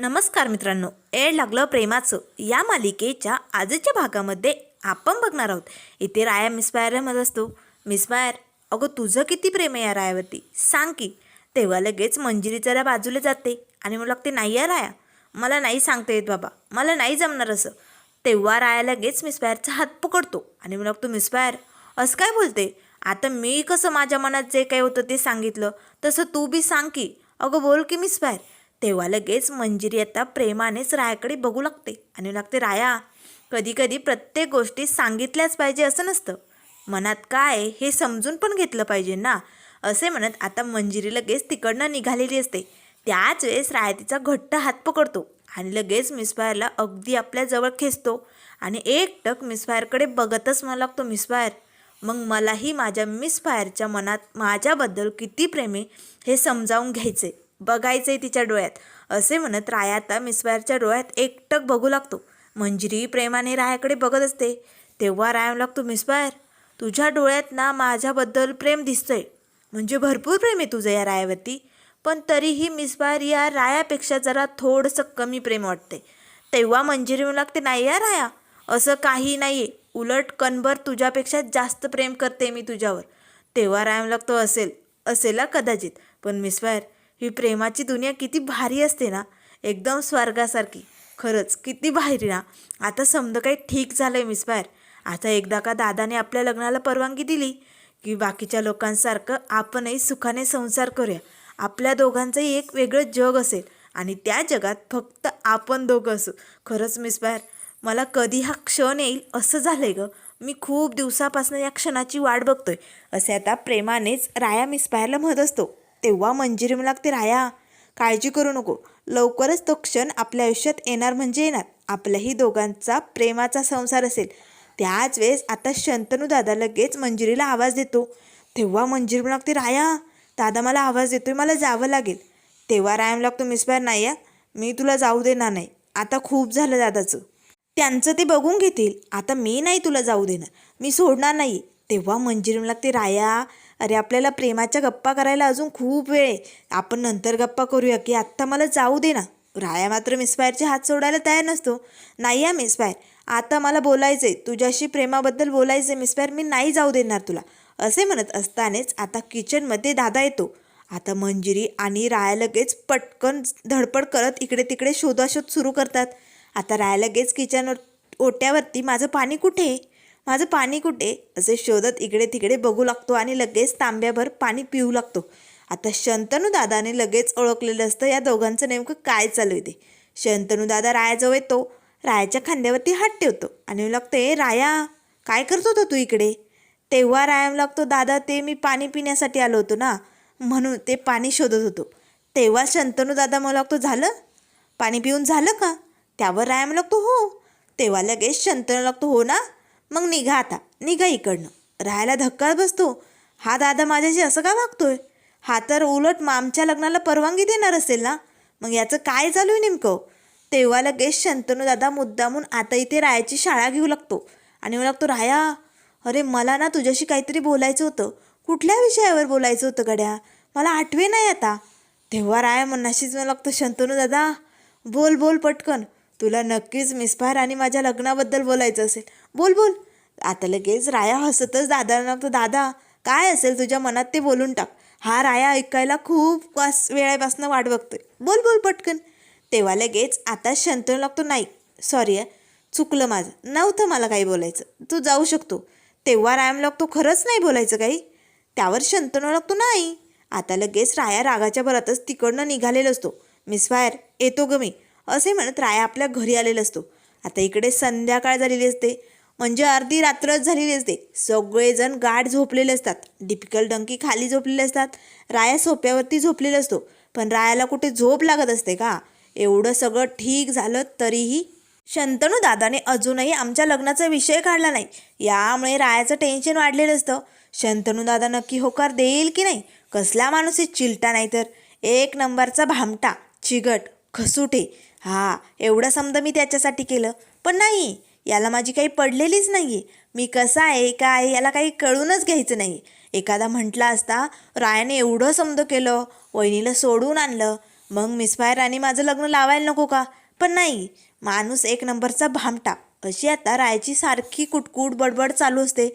नमस्कार मित्रांनो एड लागलं प्रेमाचं. या मालिकेच्या आजच्या भागामध्ये आपण बघणार आहोत. इथे राया मिसफायरमध्ये असतो. मिसफायर अगं तुझं किती प्रेम आहे या रायावरती? सांग की. तेव्हा लगेच मंजिरी जरा बाजूला जाते आणि मला लागते नाही आहे राया. मला नाही सांगता येत बाबा. मला नाही जमणार असं. तेव्हा राया लगेच मिसफायरचा हात पकडतो आणि मला लागतो मिसफायर असं काय बोलते? आता मी कसं माझ्या मनात जे काही होतं ते सांगितलं. तसं तू बी सांग की. अगं बोल की मिसबायर तेव्हा लगेच मंजिरी आता प्रेमानेच रायाकडे बघू लागते. आणि लागते राया कधी कधी प्रत्येक गोष्टी सांगितल्याच पाहिजे असं नसतं. मनात काय हे समजून पण घेतलं पाहिजे ना. असे म्हणत आता मंजिरी लगेच तिकडनं निघालेली असते. त्याच वेळेस राया तिचा घट्ट हात पकडतो आणि लगेच मिसफायरला अगदी आपल्याजवळ खेचतो. आणि एक टक मिसफायरकडे बघतच मला लागतो मिसफायर मग मलाही माझ्या मिसफायरच्या मनात माझ्याबद्दल किती प्रेमी हे समजावून घ्यायचे बघायचंय तिच्या डोळ्यात. असे म्हणत राया आता मिसफायरच्या डोळ्यात एकटक बघू लागतो. मंजिरी प्रेमाने रायाकडे बघत असते. तेव्हा राया लागतो मिसवायर तुझ्या डोळ्यात ना माझ्याबद्दल प्रेम दिसतंय. म्हणजे भरपूर प्रेम आहे तुझं या रायावरती. पण तरीही मिसफायर या रायापेक्षा जरा थोडंसं कमी प्रेम वाटते तेव्हा मंजिरी म्हणू लागते नाही या राया. असं काही नाही आहे उलट कणभर तुझ्यापेक्षा जास्त प्रेम करते मी तुझ्यावर. तेव्हा रायम लागतो असेल. असेल कदाचित. पण मिसफायर ही प्रेमाची दुनिया किती भारी असते ना. एकदम स्वर्गासारखी. खरंच किती भारी ना. आता समजा काही ठीक झालं आहे मिस बाहेर. आता एकदा का दादाने आपल्या लग्नाला परवानगी दिली की बाकीच्या लोकांसारखं आपणही सुखाने संसार करूया. आपल्या दोघांचंही एक वेगळं जग असेल आणि त्या जगात फक्त आपण दोघं असू. खरंच मिस बाहेर मला कधी हा क्षण येईल असं झालंय गं. मी खूप दिवसापासून या क्षणाची वाट बघतोय. असे आता प्रेमानेच राया मिसफायरला म्हणत असतो. तेव्हा मंजिरी लागते राया काळजी करू नको. लवकरच तो क्षण आपल्या आयुष्यात येणार म्हणजे येणार. आपल्याही दोघांचा प्रेमाचा संसार असेल. त्याच वेळेस आता शंतनू दादा लगेच मंजिरीला आवाज देतो. तेव्हा मंजिरी लागते राया दादा मला आवाज देतोय मला जावं लागेल. तेव्हा रायम लागतो मिसफायर नाही या मी तुला जाऊ देणार नाही. आता खूप झालं दादाचं. त्यांचं ते बघून घेतील. आता मी नाही तुला जाऊ देणार. मी सोडणार नाही तेव्हा मंजिरी लागते राया अरे आपल्याला प्रेमाच्या गप्पा करायला अजून खूप वेळ आहे. आपण नंतर गप्पा करूया की आत्ता मला जाऊ दे ना. राया मात्र मिसफायरचे हात सोडायला तयार नसतो. नाही या मिसफायर आता मला बोलायचं आहे तुझ्याशी प्रेमाबद्दल बोलायचं आहे मिसफायर मी नाही जाऊ देणार तुला. असे म्हणत असतानाच आता किचनमध्ये दादा येतो. आता मंजिरी आणि राया लगेच पटकन धडपड करत इकडे तिकडे शोधाशोध सुरू करतात. आता राया लगेच किचन ओट्यावरती माझं पाणी कुठे माझं पाणी कुठे? असे शोधत इकडे तिकडे बघू लागतो आणि लगेच तांब्याभर पाणी पिऊ लागतो. आता शंतनू दादाने लगेच ओळखलेलं असतं या दोघांचं नेमकं काय चालू आहे ते. शंतनू दादा रायाजवळ येतो. रायाच्या खांद्यावरती हात ठेवतो आणि लागतो ए राया काय करत होता तू इकडे? तेव्हा रायाम लागतो दादा ते मी पाणी पिण्यासाठी आलो होतो ना म्हणून ते पाणी शोधत होतो. तेव्हा शंतनू दादा मला लागतो झालं? पाणी पिऊन झालं का? त्यावर रायाम लागतो हो. तेव्हा लगेच शंतनू लागतो हो ना मग निघा आता निघा इकडनं. राहायला धक्का बसतो. हा दादा माझ्याशी असं का वागतोय? हा तर उलट आमच्या लग्नाला परवानगी देणार असेल ना? मग याचं काय चालू आहे नेमकं? तेव्हा लगेच शंतनू दादा मुद्दामून आता इथे रायाची शाळा घेऊ लागतो. आणि मला लागतो राया अरे मला ना तुझ्याशी काहीतरी बोलायचं होतं. कुठल्या विषयावर बोलायचं होतं गड्या? मला आठवे नाही आता. तेव्हा राया मनाशीच मला लागतो शंतनू दादा बोल बोल पटकन. तुला नक्कीच मिसफायर आणि माझ्या लग्नाबद्दल बोलायचं असेल. बोल बोल. आता लगेच राया हसतच दादाला लागतो दादा काय असेल तुझ्या मनात ते बोलून टाक. हा राया ऐकायला खूप वास वेळापासून वाट बघतोय. बोल बोल पटकन. तेव्हा लगेच आता शंतनू लागतो नाही सॉरी आहे चुकलं माझं. नव्हतं मला काही बोलायचं. तू जाऊ शकतो. तेव्हा रायाम लागतो खरंच नाही बोलायचं काही. त्यावर शंतनू लागतो नाही. आता लगेच राया रागाच्या भरातच तिकडनं निघालेला असतो. मिसफायर येतो ग मी. असे म्हणत राया आपल्या घरी आलेला असतो. आता इकडे संध्याकाळ झालेली असते. म्हणजे अर्धी रात्रच झालेली असते. सगळेजण गाठ झोपलेले असतात. डिपिकल डंकी खाली झोपलेले असतात. राया सोप्यावरती झोपलेला असतो. पण रायाला कुठे झोप लागत असते का? एवढं सगळं ठीक झालं तरीही शंतनू दादाने अजूनही आमच्या लग्नाचा विषय काढला नाही. यामुळे रायाचं टेन्शन वाढलेलं असतं. शंतनू दादा नक्की होकार देईल की नाही? कसला माणूस आहे? चिलटा नाही तर एक नंबरचा भामटा. चिगट. खसुटे हा एवढं समजा मी त्याच्यासाठी केलं. पण नाही याला माझी काही पडलेलीच नाही. मी कसा आहे काय आहे याला काही कळूनच घ्यायचं नाही. एखादा म्हटला असता रायाने एवढं समज केलं वहिनीला सोडून आणलं. मग मिसफायर आणि माझं लग्न लावायला नको का? पण नाही माणूस एक नंबरचा भामटा. अशी आता रायाची सारखी कुटकुट बडबड चालू असते.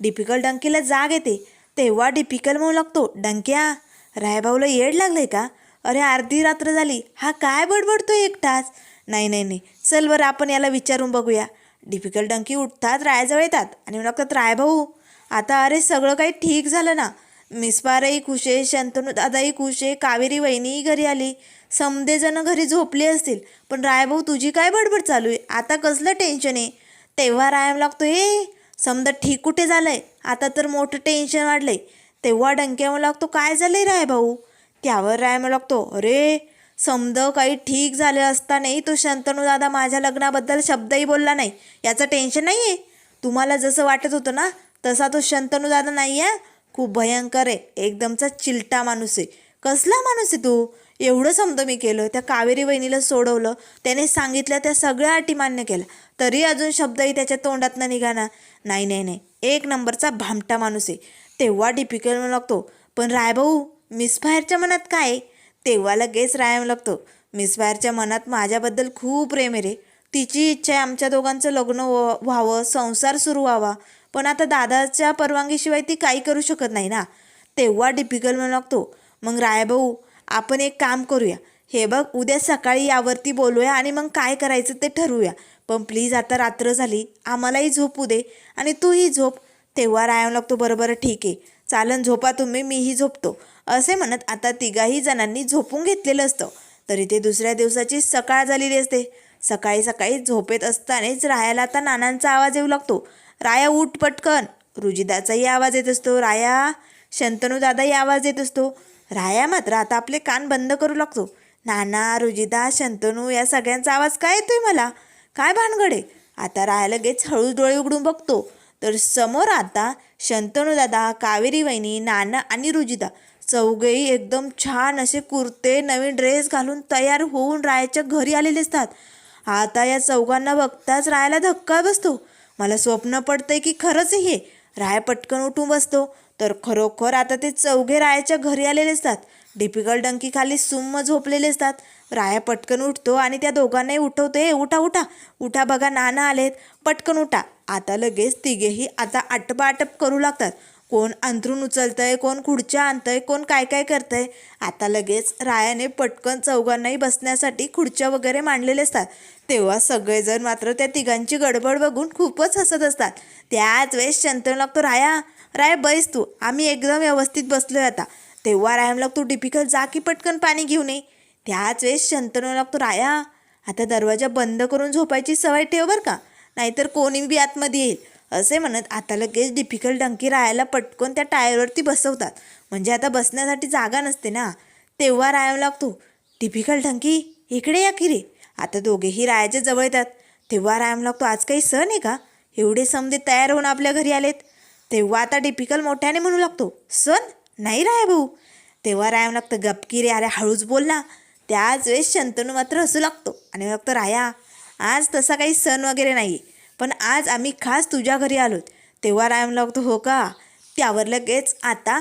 डिपिकल डंकीला जाग येते. तेव्हा डिपिकल म्हणू लागतो डंक्या रायभाऊला येड लागलं आहे का? अरे अर्धी रात्र झाली. हा काय बडबडतोय एकटाच? नाही नाही नाही. चल बरं आपण याला विचारून बघूया. डिफिकल्ट डंकी उठतात रायाजवळ येतात. आणि म्हणतात रायभाऊ आता अरे सगळं काही ठीक झालं ना? मिसपारही खुश आहे शंतनू दादाही खुश आहे कावेरी वहिनीही घरी आली. समदेजणं घरी झोपली असतील. पण रायभाऊ तुझी काय बडबड चालू आहे? आता कसलं टेन्शन आहे? तेव्हा रायम लागतो ए समजा ठीक कुठे झालं आहे आता तर मोठं टेन्शन वाढलं आहे तेव्हा डंक्यावर लागतो काय झालं आहे रायभाऊ त्यावर राय लागतो अरे समद काही ठीक झालं असतानाही तो शंतनू दादा माझ्या लग्नाबद्दल शब्दही बोलला नाही. याचं टेन्शन नाही आहे तुम्हाला जसं वाटत होतं ना तसा तो शंतनू दादा नाही आहे. खूप भयंकर आहे. एकदमचा चिलटा माणूस आहे. कसला माणूस आहे तू? एवढं समजा मी केलं त्या कावेरी वहिनीला सोडवलं त्याने सांगितलं त्या सगळ्या अटी मान्य केल्या. तरी अजून शब्दही त्याच्या तोंडातनं निघाना. नाही नाही नाही. एक नंबरचा भामटा माणूस आहे. तेव्हा डिफिकल्ट लागतो पण रायभाऊ मिसफायरच्या मनात काय तेव्हा लगेच रायम लागतो. मिसफायरच्या मनात माझ्याबद्दल खूप प्रेम आहे रे. तिची इच्छा आहे आमच्या दोघांचं लग्न व्हावं संसार सुरू व्हावा. पण आता दादाच्या परवानगीशिवाय ती काही करू शकत नाही ना. तेव्हा डिफिकल्ट म्हणू लागतो. मग रायभाऊ आपण एक काम करूया. हे बघ उद्या सकाळी यावरती बोलूया आणि मग काय करायचं ते ठरवूया. पण प्लीज आता रात्र झाली. आम्हालाही झोपू दे आणि तूही झोप. तेव्हा रायम लागतो बरोबर ठीक आहे. चालन झोपा तुम्ही मीही झोपतो. असे म्हणत आता तिघाही जणांनी झोपून घेतलेलं असतं. तरी ते दुसऱ्या दिवसाची सकाळ झालेली असते. सकाळी सकाळी झोपेत असतानाच रायाला आता नानांचा आवाज येऊ लागतो. राया उठ पटकन. रुजिदाचाही आवाज येत असतो. राया शंतनू दादाही आवाज येत असतो. राया मात्र आता आपले कान बंद करू लागतो. नाना रुजिदा शंतनू या सगळ्यांचा आवाज काय येतोय मला? काय भानगडे आता राया लगेच हळूच डोळे उघडून बघतो. तर समोर आता शंतनू दादा कावेरी वहिनी नाना आणि रुजिदा चौघेही एकदम छान असे कुर्ते नवीन ड्रेस घालून तयार होऊन रायाच्या घरी आलेले असतात. आता या चौघांना बघताच रायाला धक्का बसतो. मला स्वप्न पडतंय की खरंच हे राय पटकन उठून बसतो. तर खरोखर आता ते चौघे रायाच्या घरी आलेले असतात. डिपिकल डंकीखाली सुम्म झोपलेले असतात. राया पटकन उठतो आणि त्या दोघांनाही उठवतो ए उठा उठा उठा बघा नाना आलेत पटकन उठा. आता लगेच तिघेही आता आटपाआटप करू लागतात. कोण अंथरून उचलतंय कोण खुर्च्या आणतंय कोण काय काय करतंय? आता लगेच रायाने पटकन चौघांनाही बसण्यासाठी खुर्च्या वगैरे मांडलेले असतात. तेव्हा सगळेजण मात्र त्या तिघांची गडबड बघून खूपच हसत असतात. त्याच वेळेस शंतनू लागतो राया राय बैस तू. आम्ही एकदम व्यवस्थित बसलोय आता. तेव्हा रायम तू डिफिकल्ट जा की पटकन पाणी घेऊन ये. त्याच वेळेस शंतनू लागतो राया आता दरवाजा बंद करून झोपायची सवय ठेव बरं का. नाहीतर कोणी बी आतमध्ये येईल. असे म्हणत आता लगेच डिफिकल्ट डंकी रायाला पटकन त्या टायरवरती बसवतात. म्हणजे आता बसण्यासाठी जागा नसते ना. तेव्हा रायाव लागतो डिफिकल्ट डंकी इकडे या की रे? आता दोघेही रायाच्या जवळ येतात. तेव्हा रायाम लागतो आज काही सण आहे का? एवढे समजे तयार होऊन आपल्या घरी आलेत. तेव्हा आता डिफिकल मोठ्याने म्हणू लागतो सण? नाही राया भाऊ. तेव्हा रायाम लागतं गपकी रे अरे हळूच बोल ना. त्याच वेळेस शंतनू मात्र हसू लागतो आणि लागतो राया आज तसा काही सण वगैरे नाही पण आज आम्ही खास तुझ्या घरी आलोत. तेव्हा रायाम लागतो हो का? त्यावर लगेच आता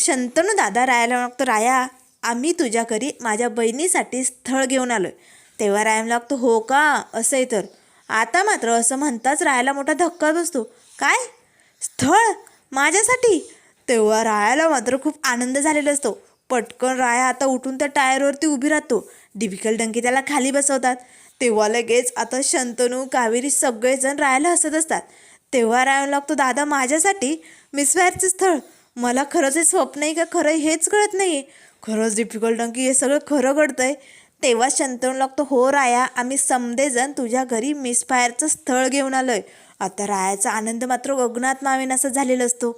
शंतनू दादा रायाला लागतो राया आम्ही तुझ्या घरी माझ्या बहिणीसाठी स्थळ घेऊन आलोय. तेव्हा रायाला लागतो हो का? असं आहे तर. आता मात्र असं म्हणताच रायाला मोठा धक्का बसतो. काय? स्थळ? माझ्यासाठी? तेव्हा रायाला मात्र खूप आनंद झालेला असतो. पटकन राया आता उठून त्या टायरवरती उभी राहतो. डिफिकल्ट डंकी त्याला खाली बसवतात. तेव्हा लगेच आता शंतनू कावेरी सगळेजण राहायला हसत असतात. तेव्हा राया लागतो दादा माझ्यासाठी मिसवायरचं स्थळ. मला खरंच हे स्वप्न आहे का? खरं हेच कळत नाही खरंच डिफिकल्ट डंकी हे सगळं खरं घडतंय. तेव्हा शंतनू लागतो हो राया आम्ही समदेजण तुझ्या घरी मिसफायरचं स्थळ घेऊन आलोय. आता रायाचा आनंद मात्र गगनात मावेन असा झालेला असतो.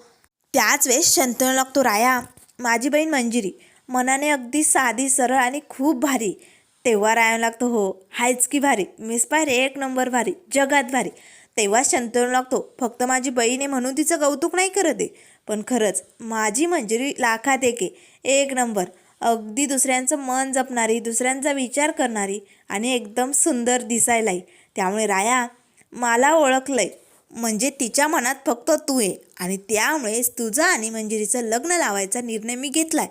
त्याच वेळेस शंतनू लागतो राया माझी बहीण मंजिरी. मनाने अगदी साधी सरळ आणि खूप भारी. तेव्हा राया लागतो हो. हायच की भारी. मिस पायर एक नंबर भारी. जगात भारी. तेव्हा शंतनू लागतो. फक्त माझी बहीण आहे म्हणून तिचं कौतुक नाही करत आहे. पण खरंच माझी मंजिरी लाखात एक आहे. एक नंबर. अगदी दुसऱ्यांचं मन जपणारी दुसऱ्यांचा विचार करणारी आणि एकदम सुंदर दिसायलाही. त्यामुळे राया मला ओळखलंय. म्हणजे तिच्या मनात फक्त तू आहे आणि त्यामुळेच तुझं आणि मंजिरीचं लग्न लावायचा निर्णय मी घेतलाय.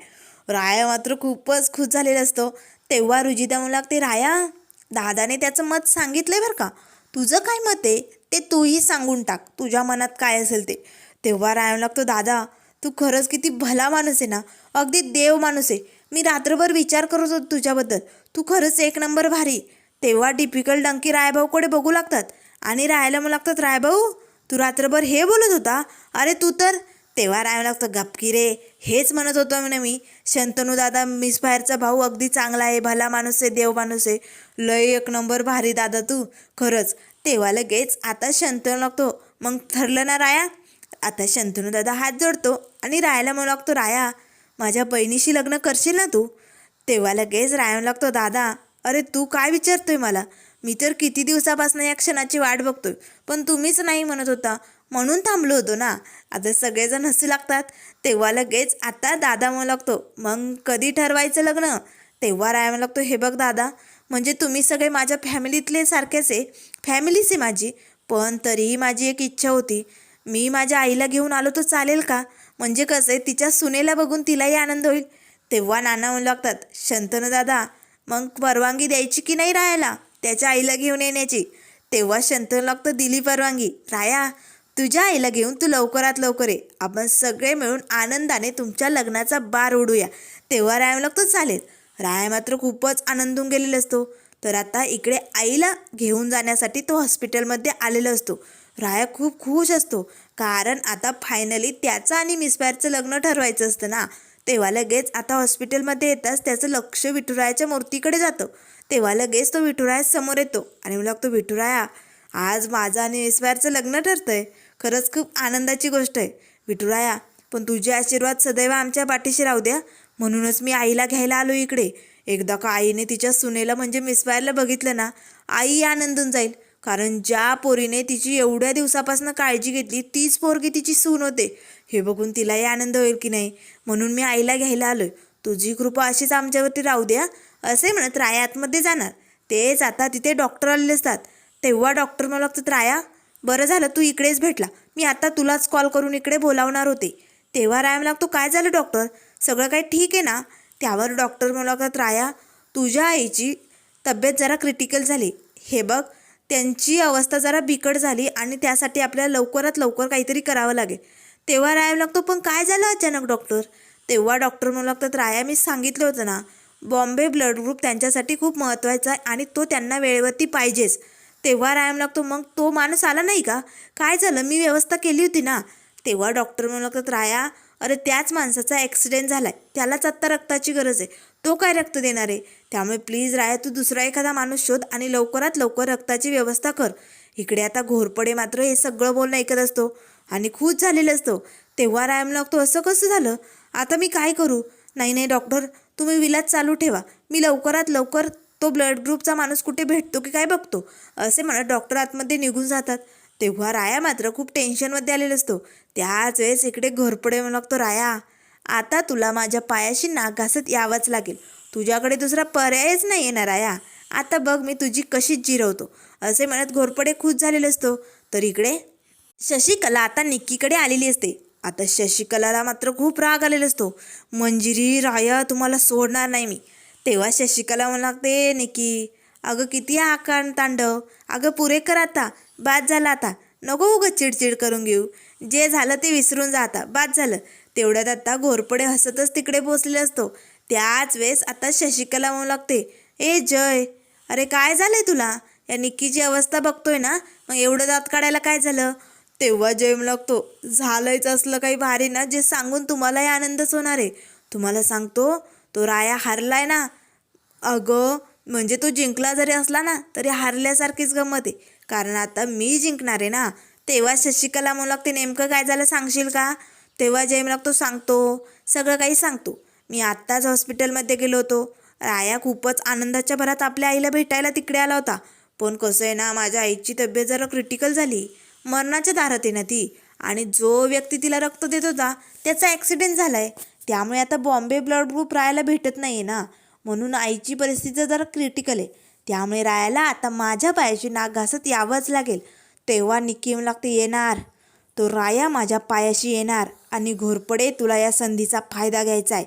राया मात्र खूपच खुश झालेला असतो. तेव्हा रुजिता म्हणू लागते राया दादाने त्याचं मत सांगितलंय बरं का? तुझं काय मत आहे? ते तूही सांगून टाक. तुझ्या मनात काय असेल ते. तेव्हा राया म्हणू लागतो दादा तू खरंच किती भला माणूस आहे ना? अगदी देव माणूस आहे. मी रात्रभर विचार करत होतो तुझ्याबद्दल. तू खरंच एक नंबर भारी तेव्हा डिफिकल्ट डंकी रायभाऊकडे बघू लागतात. आणि राहायला मग लागतात रायभाऊ तू रात्रभर हे बोलत होता? अरे तू तर तेव्हा राहावं लागतं गपकी रे. हेच म्हणत होतो म्हणे मी. शंतनू दादा मिस बाहेरचा भाऊ अगदी चांगला आहे भला माणूस आहे देव माणूस आहे. लय एक नंबर भारी दादा तू. खरंच. तेव्हा लगेच आता शंतनू लागतो. मग ठरलं ना राया? आता शंतनू दादा हात जोडतो आणि रायाला म्हणू लागतो राया माझ्या बहिणीशी लग्न करशील ना तू? तेव्हा लगेच रायला लागतो दादा अरे तू काय विचारतोय मला? मी तर किती दिवसापासून या क्षणाची वाट बघतोय. पण तुम्हीच नाही म्हणत होता. म्हणून थांबलो होतो ना. आता सगळेजण हसू लागतात. तेव्हा लगेच आता दादा म्हणू लागतो मग कधी ठरवायचं लग्न? तेव्हा राय म्हणू लागतो हे बघ दादा म्हणजे तुम्ही सगळे माझ्या फॅमिलीतले सारखेच आहे. फॅमिलीच आहे माझी. पण तरीही माझी एक इच्छा होती. मी माझ्या आईला घेऊन आलो तर चालेल का? म्हणजे कसं आहे तिच्या सुनेला बघून तिलाही आनंद होईल. तेव्हा नाना म्हणू लागतात शंतनू दादा मग परवानगी द्यायची की नाही राहायला त्याच्या आईला घेऊन येण्याची. तेव्हा शंतनू लागतं दिली परवानगी. राया तुझ्या आईला घेऊन तू लवकरात लवकर ये. आपण सगळे मिळून आनंदाने तुमच्या लग्नाचा बार उडूया तेव्हा राया तर चालेल. राया मात्र खूपच आनंदून गेलेला असतो. तर आता इकडे आईला घेऊन जाण्यासाठी तो हॉस्पिटलमध्ये आलेला असतो. राया खूप खुश असतो. कारण आता फायनली त्याचं आणि मिसफायरचं लग्न ठरवायचं असतं ना. तेव्हा लगेच आता हॉस्पिटलमध्ये येताच त्याचं लक्ष विठुरायाच्या मूर्तीकडे जातं. तेव्हा लगेच तो विठुराया समोर येतो आणि मला लागतो विठुराया आज माझं आणि मिसफायरचं लग्न ठरतंय. खरंच खूप आनंदाची गोष्ट आहे. विठुराया पण तुझे आशीर्वाद सदैव आमच्या पाठीशी राहू द्या. म्हणूनच मी आईला घ्यायला आलो इकडे. एकदा का आईने तिच्या सुनेला म्हणजे मिसफायरला बघितलं ना आई आनंदून जाईल. कारण ज्या पोरीने तिची एवढ्या दिवसापासून काळजी घेतली तीच पोरगी तिची सून होते. हे बघून तिलाही आनंद होईल की नाही? म्हणून मी आईला घ्यायला आलोय. तुझी कृपा अशीच आमच्यावरती राहू द्या. असे म्हणत राया आतमध्ये जाणार. तेच आता तिथे डॉक्टर आलेले असतात. तेव्हा डॉक्टर मला लागतात राया बरं झालं तू इकडेच भेटला. मी आता तुलाच कॉल करून इकडे बोलावणार होते. तेव्हा राया लागतो काय झालं डॉक्टर? सगळं काही ठीक आहे ना? त्यावर डॉक्टर मला लागतात राया तुझ्या आईची तब्येत जरा क्रिटिकल झाली. हे बघ त्यांची अवस्था जरा बिकट झाली आणि त्यासाठी आपल्याला लवकरात लवकर काहीतरी करावं लागेल. तेव्हा राया लागतो पण काय झालं अचानक डॉक्टर? तेव्हा डॉक्टर म्हणू लागतात राया मी सांगितलं होतं ना बॉम्बे ब्लड ग्रुप त्यांच्यासाठी खूप महत्त्वाचा आहे आणि तो त्यांना वेळेवरती पाहिजेच. तेव्हा रायम लागतो मग तो माणूस आला नाही का? काय झालं? मी व्यवस्था केली होती ना? तेव्हा डॉक्टर म्हणू लागतात राया अरे त्याच माणसाचा ॲक्सिडेंट झाला आहे त्यालाच आत्ता रक्ताची गरज आहे. तो काय रक्त देणार आहे? त्यामुळे प्लीज राया तू दुसरा एखादा माणूस शोध आणि लवकरात लवकर रक्ताची व्यवस्था कर. इकडे आता घोरपडे मात्र हे सगळं बोलणं ऐकत असतो आणि खुश झालेला असतो. तेव्हा रायम लागतो असं कसं झालं? आता मी काय करू? नाही नाही डॉक्टर. तुम्ही विलाज चालू ठेवा. मी लवकरात लवकर तो ब्लड ग्रुपचा माणूस कुठे भेटतो की काय बघतो? असे म्हणत डॉक्टर आतमध्ये निघून जातात. तेव्हा राया मात्र खूप टेन्शनमध्ये आलेला असतो. त्याच वेळेस इकडे घोरपडे म्हणू लागतो राया. आता तुला माझ्या पायाशी नाक घासत यावंच लागेल. तुझ्याकडे दुसरा पर्यायच नाही येणार राया. आता बघ मी तुझी कशीच जिरवतो. असे म्हणत घोरपडे खुश झालेलं असतो. तर इकडे शशिकला आता निक्कीकडे आलेली असते. आता शशिकलाला मात्र खूप राग आलेला असतो. मंजिरी राया तुम्हाला सोडणार नाही मी. तेव्हा शशिकला म्हणू लागते निकी अगं किती आकार तांडव. अगं पुरे कर आता बाद झाला आता. नको उगं चिडचिड करून घेऊ. जे झालं ते विसरून जा आता बाद झालं. तेवढ्यात आता घोरपडे हसतच तिकडे पोचलेले असतो. त्याच वेळेस आता शशिकला म्हणू लागते ए जय अरे काय झालंय तुला? या निक्कीची अवस्था बघतोय ना? मग एवढं दात काढायला काय झालं? तेव्हा जयम लागतो. झालंयच असलं काही भारी ना जे सांगून तुम्हालाही आनंदच होणार आहे. तुम्हाला सांगतो तो राया हारलाय ना. अगं म्हणजे तो जिंकला जरी असला ना तरी हारल्यासारखीच गंमत आहे. कारण आता मी जिंकणार आहे ना. तेव्हा शशिकला म्हणू लागते नेमकं काय झालं सांगशील का? तेव्हा जयम लागतो सांगतो. सगळं काही सांगतो. मी आत्ताच हॉस्पिटलमध्ये गेलो होतो. राया खूपच आनंदाच्या भरात आपल्या आईला भेटायला तिकडे आला होता. पण कसं आहे ना माझ्या आईची तब्येत जरा क्रिटिकल झाली. मरणाच्या दारात आहे ना ती. आणि जो व्यक्ती तिला रक्त देत होता त्याचा ॲक्सिडेंट झाला आहे त्यामुळे आता बॉम्बे ब्लड ग्रुप रायाला भेटत नाही आहे ना. म्हणून आईची परिस्थिती जरा क्रिटिकल आहे. त्यामुळे रायाला आता माझ्या पायाची नाक घासत यावंच लागेल. तेव्हा निक्की लागते येणार. तो राया माझ्या पायाशी येणार. आणि घोरपडे तुला या संधीचा फायदा घ्यायचा आहे.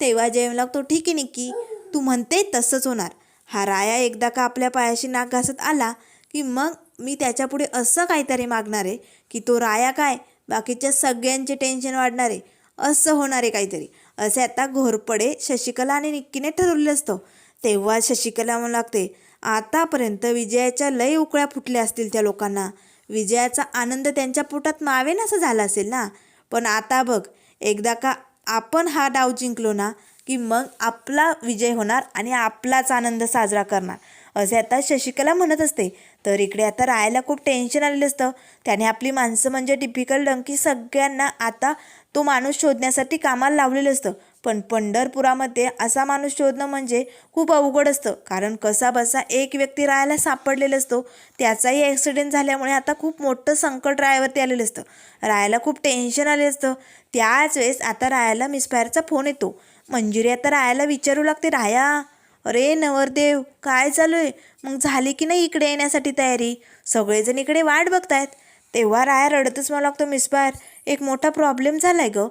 तेव्हा जयम लागतो ठीक आहे निक्की. तू म्हणते तसंच होणार. हा राया एकदा का आपल्या पायाशी नाक घासत आला की मग मी त्याच्यापुढे असं काहीतरी मागणार आहे की तो राया काय? बाकीच्या सगळ्यांचे टेन्शन वाढणार आहे. असं होणार आहे काहीतरी. असे आता घोरपडे शशिकला आणि निक्कीने ठरवले असतं. तेव्हा शशिकला म्हणू लागते आतापर्यंत विजयाच्या लय उकळ्या फुटल्या असतील त्या लोकांना. विजयाचा आनंद त्यांच्या पोटात मावेन असं झाला असेल ना? पण आता बघ एकदा का आपण हा डाव जिंकलो ना की मग आपला विजय होणार आणि आपलाच आनंद साजरा करणार. असे आता शशिकला म्हणत असते तर इकडे आता राहायला खूप टेन्शन आलेलं असतं. त्याने आपली माणसं म्हणजे टिपिकल डंकी सगळ्यांना आता तो माणूस शोधण्यासाठी कामाला लावलेलं असतं. पण पंढरपुरामध्ये असा माणूस शोधणं म्हणजे खूप अवघड असतं. कारण कसा बसा एक व्यक्ती राहायला सापडलेला असतो. त्याचाही ॲक्सिडेंट झाल्यामुळे आता खूप मोठं संकट रायावरती आलेलं असतं. रायाला खूप टेन्शन आले असतं. त्याच वेळेस आता रायाला मिसफायरचा फोन येतो. मंजुरी आता रायाला विचारू लागते. राया अरे नवरदेव काय चालू आहे? मग झाली की नाही इकडे येण्यासाठी तयारी? सगळेजण इकडे वाट बघतायत. तेव्हा राया रडतच मला लागतो मिसबार एक मोठा प्रॉब्लेम झाला आहे ग.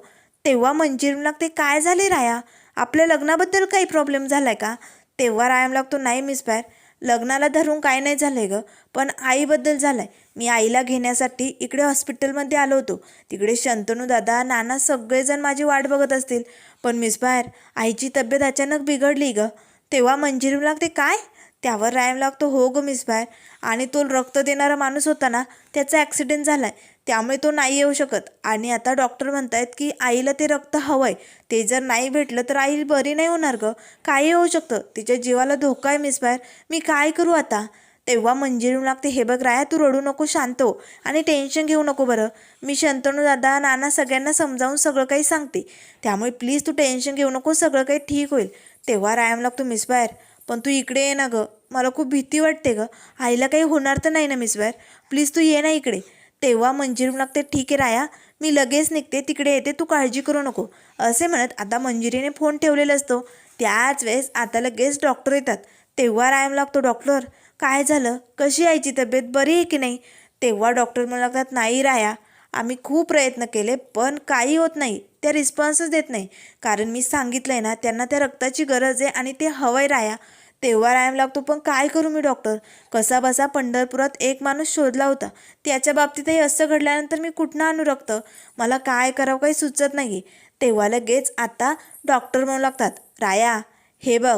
तेव्हा मंजिरीम लागते काय झाले राया? आपल्या लग्नाबद्दल काही प्रॉब्लेम झाला आहे का? तेव्हा रायाम लागतो नाही मिसबार लग्नाला धरून काय नाही झालं आहे ग पण आईबद्दल झालंय. मी आईला घेण्यासाठी इकडे हॉस्पिटलमध्ये आलो होतो. तिकडे शंतनू दादा नाना सगळेजण माझी वाट बघत असतील. पण मिसबार आईची तब्येत अचानक बिघडली गं. तेव्हा मंजिरीम लागते काय? त्यावर रायम लागतो हो ग मिसबाय आणि तो रक्त देणारा माणूस होता ना त्याचा ॲक्सिडेंट झाला आहे त्यामुळे तो नाही येऊ शकत. आणि आता डॉक्टर म्हणतायत की आईला ते रक्त हवं आहे ते जर नाही भेटलं तर आई बरी नाही होणार गं. काही होऊ शकतं. तिच्या जीवाला धोका आहे मिसबायर मी काय करू आता? तेव्हा मंजिरू लागते हे बघ राया तू रडू नको शांत हो आणि टेन्शन घेऊ नको बरं. मी शंतनू दादा नाना सगळ्यांना समजावून सगळं काही सांगते. त्यामुळे प्लीज तू टेन्शन घेऊ नको सगळं काही ठीक होईल. तेव्हा रायाम लागतो मिस बाहेर पण तू इकडे ये ना गं. मला खूप भीती वाटते गं. आईला काही होणार तर नाही ना मिस बाहेर. प्लीज तू ये ना इकडे. तेव्हा मंजिरू लागते ठीक आहे राया मी लगेच निघते तिकडे येते तू काळजी करू नको. असे म्हणत आता मंजिरीने फोन ठेवलेला असतो. त्याच वेळेस आता लगेच डॉक्टर येतात. तेव्हा रायम लागतो डॉक्टर काय झालं? कशी आईची तब्येत? बरी आहे की नाही? तेव्हा डॉक्टर म्हणतात लागतात नाही राया आम्ही खूप प्रयत्न केले पण काही होत नाही. त्या रिस्पॉन्सच देत नाही. कारण मी सांगितलं आहे ना त्यांना त्या रक्ताची गरज आहे आणि ते हवंय राया. तेव्हा रायाम लागतो पण काय करू मी डॉक्टर? कसा बसा पंढरपुरात एक माणूस शोधला होता. त्याच्या बाबतीतही असं घडल्यानंतर मी कुठनं आणू रक्त? मला काय करावं काही सुचत नाही तेव्हा लगेच आता डॉक्टर म्हणू लागतात राया हे बघ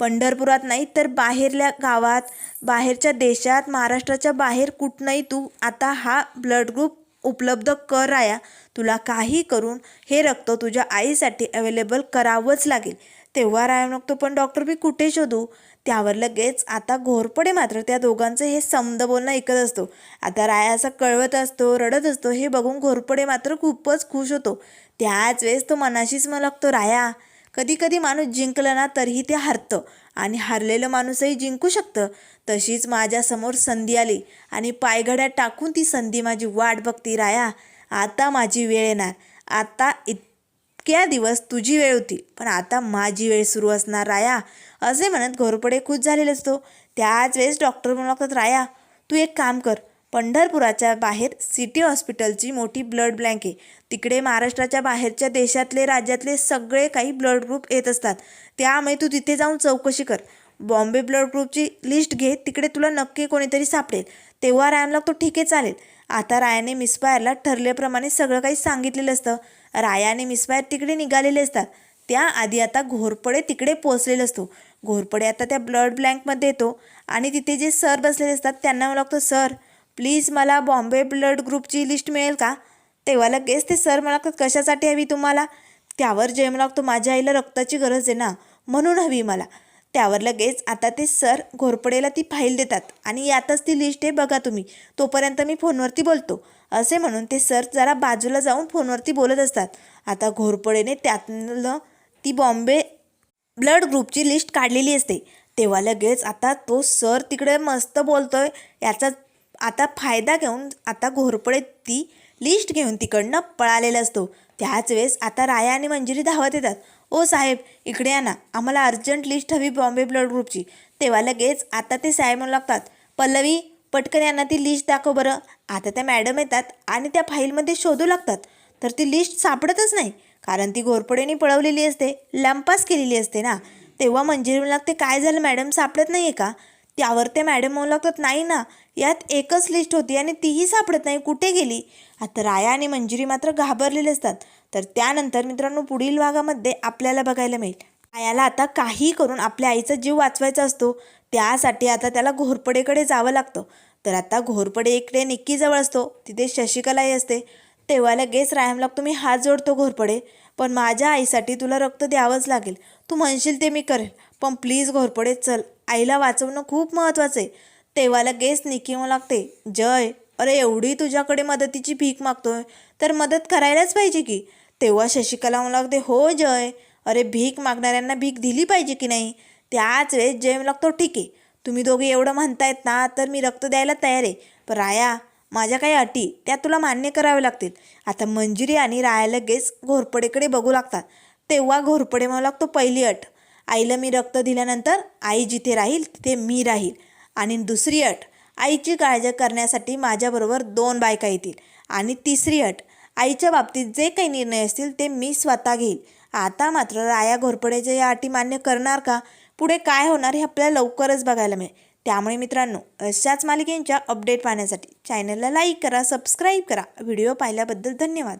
पंढरपुरात नाही तर बाहेरल्या गावात बाहेरच्या देशात महाराष्ट्राच्या बाहेर कुठनंही तू आता हा ब्लड ग्रुप उपलब्ध कर आया तुला काही करून हे रक्त तुझ्या आईसाठी अवेलेबल करावंच लागेल. तेव्हा राय नको पण डॉक्टर मी कुठे शोधू? त्यावर लगेच आता घोरपडे मात्र त्या दोघांचं हे समद बोलणं ऐकत असतो. आता राया असा कळवत असतो रडत असतो हे बघून घोरपडे मात्र खूपच खुश होतो. त्याच वेळेस तो मनाशीच मग लागतो राया कधीकधी माणूस जिंकलं ना तरीही ते हारतं. आणि हारलेलं माणूसही जिंकू शकतं. तशीच माझ्यासमोर संधी आली. आणि पायघड्यात टाकून ती संधी माझी वाट बघती राया आता माझी वेळ येणार. आता इतक्या दिवस तुझी वेळ होती पण आता माझी वेळ सुरू असणार राया. असे म्हणत घोरपडे खुश झालेले असतो. त्याच वेळेस डॉक्टर म्हणू लागतात राया तू एक काम कर. पंढरपुराच्या बाहेर सिटी हॉस्पिटलची मोठी ब्लड बँक आहे. तिकडे महाराष्ट्राच्या बाहेरच्या देशातले राज्यातले सगळे काही ब्लड ग्रुप येत असतात. त्यामुळे तू तिथे जाऊन चौकशी कर. बॉम्बे ब्लड ग्रुपची लिस्ट घे तिकडे तुला नक्की कोणीतरी सापडेल. तेव्हा रायनला तो ठीक आहे चालेल. आता रायाने मिसफायरला ठरल्याप्रमाणे सगळं काही सांगितलेलं असतं. राया आणि तिकडे निघालेले असतात. त्याआधी आता घोरपडे तिकडे पोचलेला असतो. घोरपडे आता त्या ब्लड ब्लँकमध्ये येतो आणि तिथे जे सर बसलेले असतात त्यांना मला लागतो सर प्लीज मला बॉम्बे ब्लड ग्रुपची लिस्ट मिळेल का? तेव्हा लगेच ते सर मला कशासाठी हवी तुम्हाला? त्यावर जय मला लागतो माझ्या आईला रक्ताची गरज आहे ना म्हणून हवी मला. त्यावर लगेच आता ते सर घोरपडेला ती फाईल देतात आणि यातच ती लिस्ट आहे बघा तुम्ही तोपर्यंत मी फोनवरती बोलतो. असे म्हणून ते सर जरा बाजूला जाऊन फोनवरती बोलत असतात. आता घोरपडेने त्यातलं ती बॉम्बे ब्लड ग्रुपची लिस्ट काढलेली असते. तेव्हा लगेच आता तो सर तिकडे मस्त बोलतोय याचा आता फायदा घेऊन आता घोरपडे ती लिस्ट घेऊन तिकडनं पळालेला असतो. त्याच वेळेस आता राया आणि मंजिरी धावत येतात. ओ साहेब इकडे या ना. आम्हाला अर्जंट लिस्ट हवी बॉम्बे ब्लड ग्रुपची. तेव्हा लगेच आता ते साहेब म्हणू लागतात पल्लवी पटकन यांना ती लिस्ट दाखव बरं. आता त्या मॅडम येतात आणि त्या फाईलमध्ये शोधू लागतात. तर ती लिस्ट सापडतच नाही कारण ती घोरपडेने पळवलेली असते लंपास केलेली असते ना. तेव्हा मंजिरी म्हणू लागते काय झालं मॅडम सापडत नाही आहे का? त्यावर ते मॅडम म्हणू लागतात नाही ना. यात एकच लिस्ट होती आणि तीही सापडत नाही. कुठे गेली? आता राया आणि मंजिरी मात्र घाबरलेले असतात. तर त्यानंतर मित्रांनो पुढील भागामध्ये आपल्याला बघायला मिळेल. रायाला आता काही करून आपल्या आईचा जीव वाचवायचा असतो. त्यासाठी आता त्याला घोरपडेकडे जावं लागतं. तर आता घोरपडे इकडे निक्कीजवळ असतो. तिथे शशिकलाही असते. तेव्हा लगेच रायम लागतो मी हात जोडतो घोरपडे. पण माझ्या आईसाठी तुला रक्त द्यावंच लागेल. तू म्हणशील ते मी करेल. पण प्लीज घोरपडे चल. आईला वाचवणं खूप महत्त्वाचं आहे तेव्हा लगेच निकी लागते. जय अरे एवढी तुझ्याकडे मदतीची भीक मागतोय. तर मदत करायलाच पाहिजे की? तेव्हा शशिकला म्हणू लागते हो जय. अरे भीक मागणाऱ्यांना भीक दिली पाहिजे की नाही? त्याच वेळेस जय म्हणू लागतो ठीक आहे. तुम्ही दोघे एवढं म्हणतायत ना तर मी रक्त द्यायला तयार आहे. पण राया माझ्या काही अटी त्या तुला मान्य कराव्या लागतील. आता मंजिरी आणि राया लगेच घोरपडेकडे बघू लागतात. तेव्हा घोरपडे म्हणू लागतो पहिली अट. आईला मी रक्त दिल्यानंतर आई जिथे राहील तिथे मी राहील. आणि दुसरी अट आईची काळजी करण्यासाठी माझ्याबरोबर दोन बायका येतील. आणि तिसरी अट आईच्या बाबतीत जे काही निर्णय असतील ते मी स्वतः घेईल. आता मात्र राया घोरपडेच्या या अटी मान्य करणार का? पुढे काय होणार हे आपल्याला लवकरच बघायला मिळेल. त्यामुळे मित्रांनो अशाच मालिकेंच्या अपडेट पाहण्यासाठी चॅनलला लाईक करा सबस्क्राईब करा. व्हिडिओ पाहिल्याबद्दल धन्यवाद.